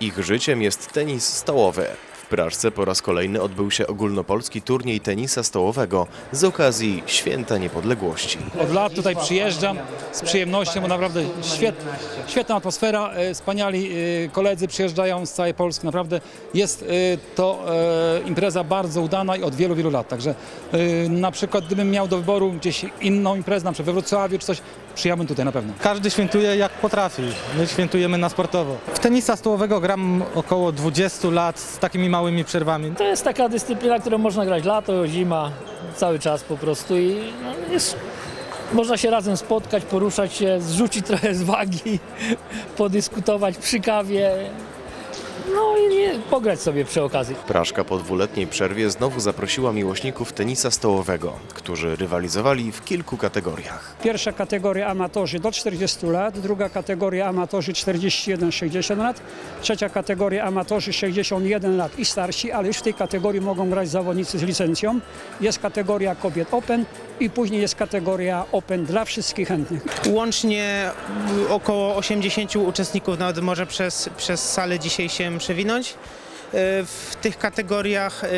Ich życiem jest tenis stołowy. W Praszce po raz kolejny odbył się ogólnopolski turniej tenisa stołowego z okazji Święta Niepodległości. Od lat tutaj przyjeżdżam z przyjemnością, bo naprawdę świet, świetna atmosfera, e, wspaniali e, koledzy przyjeżdżają z całej Polski. Naprawdę jest e, to impreza bardzo udana i od wielu, wielu lat. Także na przykład gdybym miał do wyboru gdzieś inną imprezę, na przykład we Wrocławiu czy coś, przyjechałbym tutaj na pewno. Każdy świętuje jak potrafi. My świętujemy na sportowo. W tenisa stołowego gram około 20 lat z takimi małymi przerwami. To jest taka dyscyplina, którą można grać lato, zima, cały czas po prostu i no, jest, można się razem spotkać, poruszać się, zrzucić trochę z wagi, podyskutować przy kawie, no i nie, pograć sobie przy okazji. Praszka po dwuletniej przerwie znowu zaprosiła miłośników tenisa stołowego, którzy rywalizowali w kilku kategoriach. Pierwsza kategoria amatorzy do 40 lat, druga kategoria amatorzy 41-60 lat, trzecia kategoria amatorzy 61 lat i starsi, ale już w tej kategorii mogą grać zawodnicy z licencją. Jest kategoria kobiet Open i później jest kategoria Open dla wszystkich chętnych. Łącznie około 80 uczestników nawet może przez, przez salę dzisiaj się przewinąć. Y, W tych kategoriach y,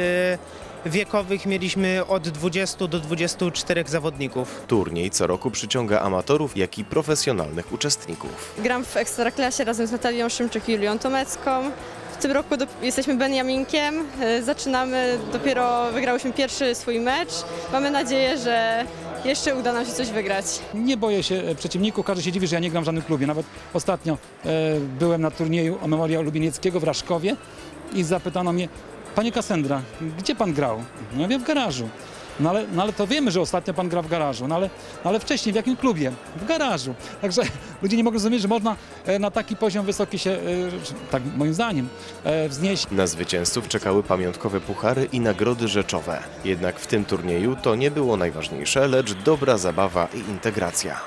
wiekowych mieliśmy od 20 do 24 zawodników. Turniej co roku przyciąga amatorów, jak i profesjonalnych uczestników. Gram w Ekstraklasie razem z Natalią Szymczyk i Julią Tomecką. W tym roku jesteśmy Beniaminkiem. E, Zaczynamy, dopiero wygrałyśmy pierwszy swój mecz. Mamy nadzieję, że jeszcze uda nam się coś wygrać. Nie boję się e, przeciwników, każdy się dziwi, że ja nie gram w żadnym klubie. Nawet ostatnio e, byłem na turnieju o Memoriał Lubienieckiego w Raszkowie i zapytano mnie, panie Kasendra, gdzie pan grał? Ja wiem, w garażu. No ale, no ale to wiemy, że ostatnio pan gra w garażu, no ale, no ale wcześniej w jakim klubie? W garażu. Także ludzie nie mogą zrozumieć, że można e, na taki poziom wysoki się, e, tak moim zdaniem, e, wznieść. Na zwycięzców czekały pamiątkowe puchary i nagrody rzeczowe. Jednak w tym turnieju to nie było najważniejsze, lecz dobra zabawa i integracja.